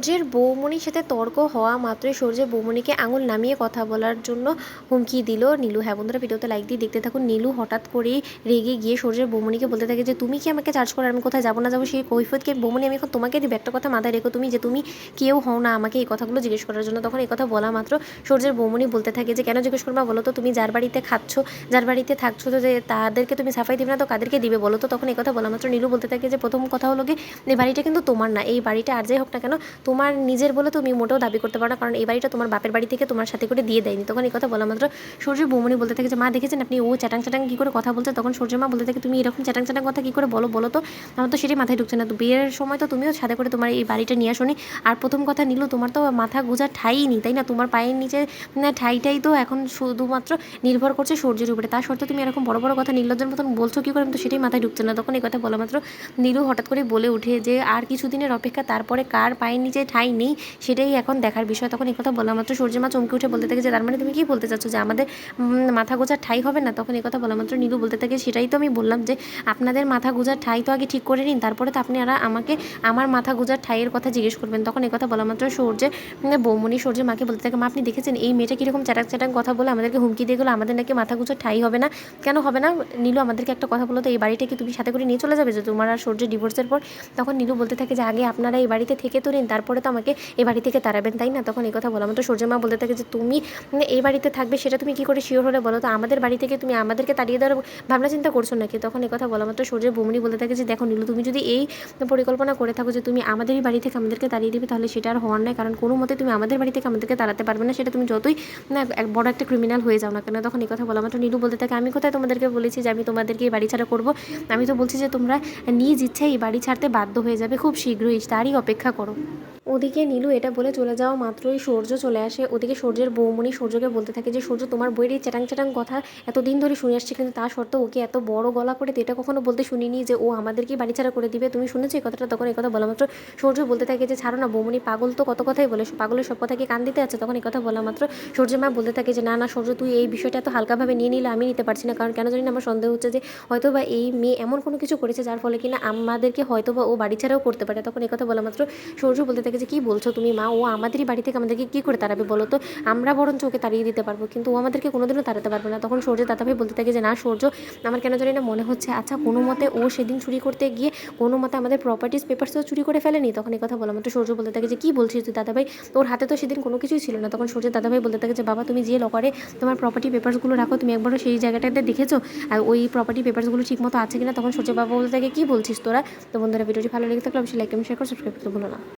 সূর্যের বৌমনির সাথে তর্ক হওয়া মাত্রই সূর্যের বৌমনিকে আঙুল নামিয়ে কথা বলার জন্য হুমকি দিল নীলু। হ্যাঁ বন্ধুরা, ভিডিওতে লাইক দিয়ে দেখতে থাকুন। নীলু হঠাৎ করেই রেগে গিয়ে সূর্যের বৌমনিকে বলতে থাকে যে, তুমি কি আমাকে চার্জ করো? আমি কোথায় যাব না যাব? সেই কৈফতকে বৌমনি, আমি এখন তোমাকে দিব একটা কথা মাথায় রেখো তুমি যে, তুমি কেউ হও না আমাকে এই কথাগুলো জিজ্ঞেস করার জন্য। তখন এই কথা বলা মাত্র সূর্যের বৌমনি বলতে থাকে যে, কেন জিজ্ঞেস করবা? বলো তো, তুমি যার বাড়িতে খাচ্ছ, যার বাড়িতে থাকছো তো যে, তাদেরকে তুমি সাফাই দিবে না তো কাদেরকে দিবে? বলো তো? তখন এই কথা বলা মাত্র নীলু বলতে থাকে যে, প্রথম কথা হলো গিয়ে এই বাড়িটা কিন্তু তোমার না। এই বাড়িটা আর যাই হোক না কেন তোমার নিজের বলে তুমি মোটেও দাবি করতে পারো না, কারণ এই বাড়িটা তোমার বাপের বাড়ি থেকে তোমার সাথে করে দিয়ে দেয়নি। তখন এই কথা বলা মাত্র সূর্য বৌমনি বলতে থাকে যে, মা, দেখেছেন আপনি ও চ্যাটাং চ্যাটাং কী করে কথা বলছে? তখন সূর্য মা বলতে থাকে, তুমি এরকম চ্যাটাং চ্যাটাং কথা কী করে বলো বলো তো? আমার তো সেটাই মাথায় ঢুকছে না। তো বিয়ের সময় তো তুমিও সাথে করে তোমার এই বাড়িটা নিয়ে আসোনি। আর প্রথম কথা নিল, তোমার তো মাথা গোজার ঠাই নেই তাই না? তোমার পায়ের নিচে, না, ঠাইটাই তো এখন শুধুমাত্র নির্ভর করছে সূর্যের উপরে। তা সত্ত্বেও তুমি এরকম বড় বড় কথা নির্লজ্জের মতন বলছো কী করে? আমি তো সেটাই মাথায় ঢুকছে না। তখন এই কথা বলা মাত্র নীলু হঠাৎ করে বলে উঠে যে, আর কিছুদিনের অপেক্ষা, তারপরে কার পায়ের নিচে ঠাই নেই সেটাই এখন দেখার বিষয়। তখন এই কথা বলা মাত্র সূর্যমা চমকে উঠে বলতে থাকে যে, তার মানে তুমি কি বলতে চাচ্ছ যে, আমাদের মাথা গোজার ঠাই হবে না? তখন এই কথা বলা মাত্র নীলু বলতে থাকে, সেটাই তো আমি বললাম যে, আপনাদের মাথা গোজার ঠাই তো আগে ঠিক করে নিন, তারপরে তো আপনারা আমাকে, আমার মাথা গোজার ঠাইয়ের কথা জিজ্ঞেস করবেন। তখন এই কথা বলা মাত্র সূর্যে বৌমনি সূর্যের মাকে বলতে থাকে, মা, আপনি দেখেছেন এই মেয়েটা কীরকম চ্যাটাক চ্যাটাক কথা বলে আমাদেরকে হুমকি দিয়ে গেলো? আমাদের নাকি মাথা গোজার ঠাই হবে না? কেন হবে না? নীলু, আমাদেরকে একটা কথা বলো তো, এই বাড়িটা কি তুমি সাথে করে নিয়ে চলে যাবে? যে তোমার আর সূর্যের ডিভোর্সের পর? তখন নীলু বলতে থাকে যে, আগে আপনারা এই বাড়িতে থেকে তো নিন, তারপরে তো আমাকে এ বাড়ি থেকে তাড়াবেন, তাই না? তখন এই কথা বলা মাত্র সূর্যের মা বলতে থাকে যে, তুমি মানে এই বাড়িতে থাকবে, সেটা তুমি কি করে শিওর হলে বলো তো? আমাদের বাড়ি থেকে তুমি আমাদেরকে তাড়িয়ে দেওয়ার ভাবনা চিন্তা করছ নাকি? তখন এই কথা বলা মাত্র সূর্যের বৌমনি বলতে থাকে যে, দেখো নীলু, তুমি যদি এই পরিকল্পনা করে থাকো যে, তুমি আমাদেরই বাড়ি থেকে আমাদেরকে তাড়িয়ে দিবে, তাহলে সেটা আর হওয়ার নয়। কারণ কোনো মতে তুমি আমাদের বাড়ি থেকে আমাদেরকে তাড়াতে পারবে না। সেটা তুমি যতই, না, এক বড় একটা ক্রিমিনাল হয়ে যাও না কেন? তখন এই কথা বলা মাত্র নীলু বলতে থাকে, আমি কোথায় তোমাদেরকে বলেছি যে, আমি তোমাদেরকে এই বাড়ি ছাড়া করব? আমি তো বলছি যে, তোমরা নিজ ইচ্ছে এই বাড়ি ছাড়তে বাধ্য হয়ে যাবে। খুব শীঘ্রই, তারই অপেক্ষা করো। ওদিকে নীলু এটা বলে চলে যাওয়া মাত্রই সূর্য চলে আসে। ওদিকে সূর্যের বৌমণি সূর্যকে বলতে থাকে যে, সূর্য, তোমার বইয়ের এই চ্যাটাং চ্যাটাং কথা এতদিন ধরে শুনে আসছে, কিন্তু তা সত্ত্বেও ওকে এত বড় গলা করে তো এটা কখনো বলতে শুনিনি যে, ও আমাদেরকেই বাড়ি ছাড়া করে দিবে। তুমি শুনেছো এই কথাটা? তখন এই কথা বলা মাত্র সূর্য বলতে থাকে যে, ছাড়ো না, বৌমণি পাগল তো কত কথাই বলে পাগলের সব কথা কি কান দিতে আছে? তখন এই কথা বলা মাত্র সূর্য মা বলতে থাকে যে, না না, সূর্য, তুই এই বিষয়টা এত হালকাভাবে নিয়ে নিলে আমি নিতে পারছি না। কারণ কেন জানি না আমার সন্দেহ হচ্ছে যে হয়তো বা এই মেয়ে এমন কোনো কিছু করেছে যার ফলে কিনা আমাদেরকে হয়তো বা ও বাড়ি ছাড়াও করতে পারে। তখন এই কথা বলা মাত্র সূর্য বলতে থাকে যে কী বলছো তুমি, মা? ও আমাদেরই বাড়ি থেকে আমাদেরকে কী করে তাড়াবে বলো তো? আমরা বরঞ্চ ওকে তাড়িয়ে দিতে পারব, কিন্তু ও আমাদেরকে কোনোদিনও তাড়াতে পারবে না। তখন সূর্য দাদাভাই বলতে থাকে যে, না সূর্য, আমার কেন জানি না মনে হচ্ছে। আচ্ছা কোনো মতে ও সেদিন চুরি করতে গিয়ে কোনো মতে আমাদের প্রপার্টিস পেপারসও চুরি করে ফেলেনি? তখন এই কথা বলা মাত্র সূর্য বলতে থাকে যে, কী বলছিস তুই দাদাভাই? ওর হাতে তো সেদিন কোনো কিছুই ছিল না। তখন সূর্য দাদাভাই বলতে থাকে যে, বাবা, তুমি যে লকারে তোমার প্রপার্টি পেপারসগুলো রাখো, তুমি একবারও সেই জায়গাটাতে দেখেছ? আর ওই প্রপার্টি পেপারসগুলো ঠিক মতো আছে কিনা? তখন সূর্য বাবা বলতে থাকে, কী বলছিস তোরা? তো বন্ধুরা, ভিডিওটি ভালো লেগে থাকলে অবশ্যই লাইক এবং শেয়ার করে সাবস্ক্রাইব করতে ভুলো না।